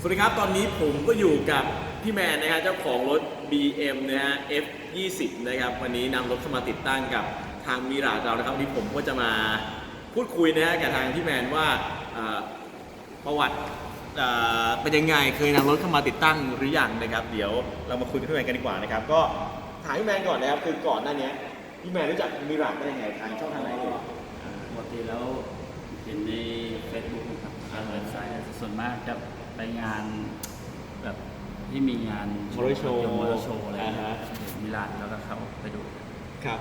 สวัสดีครับ ตอนนี้ผมก็อยู่กับพี่แมนนะฮะเจ้าของรถ BM นะฮะ F20 นะครับวันนี้นำรถเข้ามาติดตั้งกับทางมิราเรานะครับวันนี้ผมก็จะมาพูดคุยนะฮะกับทางพี่แมนว่าเอ่อประวัติเอ่อเป็นยังไงเคยนำรถเข้ามาติดตั้งหรือยังนะครับ เดี๋ยวเรามาคุยกับพี่แมนกันดีกว่านะครับก็ถามพี่แมนก่อนนะครับคือก่อนหน้านี้พี่แมนรู้จักมิราได้ยังไงทางช่องทางไหนเอ่ย ปกติแล้วเห็นใน Facebook นะครับทางเว็บไซต์ส่วนมากจะ ไปงานแบบที่มีงาน Motor Show มอเตอร์โชว์อะไรอ่าฮะ มิลานแล้วก็เข้าไปดู ครับ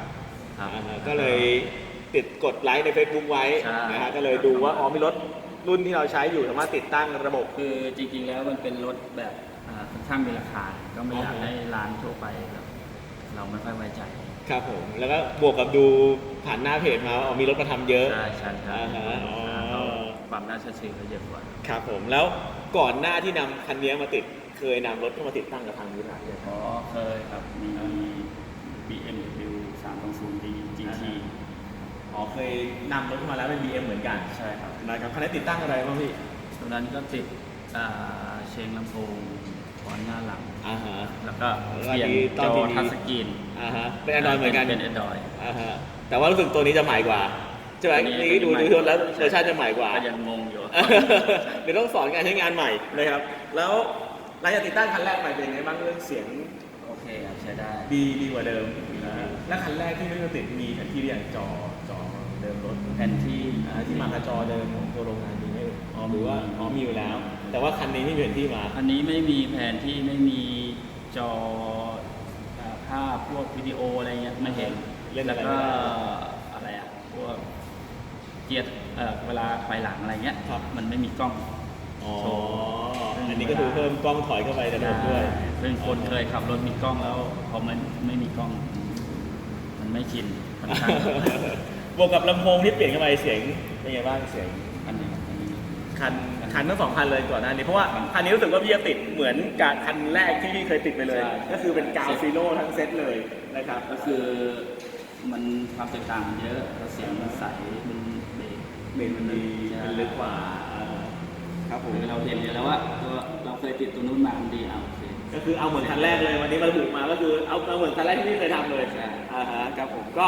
ครับ อ่าฮะก็เลยติดกดไลค์ใน Facebook ไว้ใช่ นะฮะก็เลยดูว่าอ๋อมีรถรุ่นที่เราใช้อยู่สามารถติดตั้งระบบ คือจริงๆแล้วมันเป็นรถแบบอ่าค่อนข้างมีราคา ก็ไม่อยากอ๋อให้ร้านทั่วไปแบบเราไม่ค่อยไว้ใจ ครับผม แล้วก็บวกกับดูผ่านหน้าเพจมาว่าอ๋อมีรถมาทำเยอะ ใช่ใช่ครับอ่าฮะอ๋อเขา ความน่าเชื่อถือก็เยอะกว่าครับผมแล้วก่อนหน้าที่นำคันนี้มาติด เคยนำรถเข้ามาติดตั้งกับทางมิราเนี่ยอ๋อเคยครับมี BMW 320D GT อ๋อเคยนำรถเข้ามาแล้วเป็น BM เหมือนกันใช่ครับนะครับคันนี้ติดตั้งอะไรบ้างพี่ตรงนั้นก็ติดอ่าเชงลำโพงขอนหน้าหลัง อ่าฮะ แล้วก็แล้วเปลี่ยนที่ตจอนอที่ทัชสกรีนอ่าฮะเป็น Android เหมือนกันเป็น Android อ่าฮะแต่ว่ารู้สึกตัวนี้จะใหม่กว่า ใช่ไหมตัวนี้นี่ดูตัวนี้ดูแล้วใช่เวอร์ชันจะใหม่กว่าก็ยังงงอยู่ เดี๋ยวต้องสอนการใช้งานใหม่นะครับ แล้วหลังจากติดตั้งคันแรกไปเป็นยังไงบ้างเรื่องเสียงโอเคครับใช้ได้ ดีดีกว่าเดิมอ่าแล้วคันแรกที่ไม่ได้ติดมีแผนที่เรียงจอจอเดิมรถแผนที่อ่าที่มากับจอเดิมของตัวโรงงานมีไหมอ๋อหรือว่าอ๋อมีอยู่แล้ว แต่ว่าคันนี้ไม่มีแผนที่มาอันนี้ไม่มีแผนที่ไม่มีจออ่าภาพพวกวิดีโออะไรเงี้ยไม่เห็นเล่นแล้อะวไรก็ไม่ได้อะไรอะพวก เกียร์เอ่อเวลาไฟหลังอะไรเงี้ยครับ มันไม่มีกล้อง อ๋อ โชว์ อันนี้ก็คือเพิ่มกล้องถอยเข้าไปในรถด้วยซึ่งคนเคยขับรถมีกล้องแล้วพอมันไม่มีกล้อง มันไม่ชินค่อนข้างบวกกับลำโพงที่เปลี่ยนเข้าไปเสียงเป็นไงบ้างเสียง อันนี้อันนี้ คันคันทั้งสองคันเลยก่อนหน้านี้เพราะว่าคันนี้รู้สึกว่าพี่จะติดเหมือนกับคันแรกที่พี่เคยติดไปเลย ใช่ ก็คือเป็นกาวซีโร่ทั้งเซตเลยนะครับก็คือ มันความแตกต่างมันเยอะเสียงมันใสมันเบสเบนมันดีมันลึกกว่าอ่าครับผมคือเราเห็นอยู่แล้วว่าตัวเราเคยติดตัวนู้นมามันดีเอาโอเคก็คือเอาเหมือนคันแรกเลยวันนี้มาระบุมาก็คือเอาเอาเหมือนคันแรกที่พี่เคยทำเลยใช่อ่าฮะครับผมก็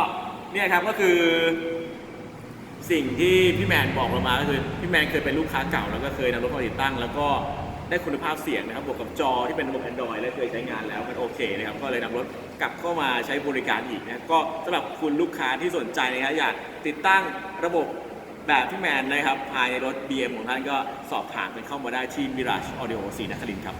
เนี่ยครับก็คือสิ่งที่พี่แมนบอกเรามาก็คือพี่แมนเคยเป็นลูกค้าเก่าแล้วก็เคยนำรถมาติดตั้ง แล้วก็ ได้คุณภาพเสียงนะครับบวกกับจอที่เป็นระบบ Android และเคยใช้งานแล้วมันโอเคนะครับก็เลยนำรถกลับเข้ามาใช้บริการอีกนะก็สำหรับคุณลูกค้าที่สนใจนะครับอยากติดตั้งระบบแบบพี่แมนนะครับภายในรถ BM ของท่านก็สอบถามกันเข้ามาได้ที่ Mirage Audio สีนครินครับ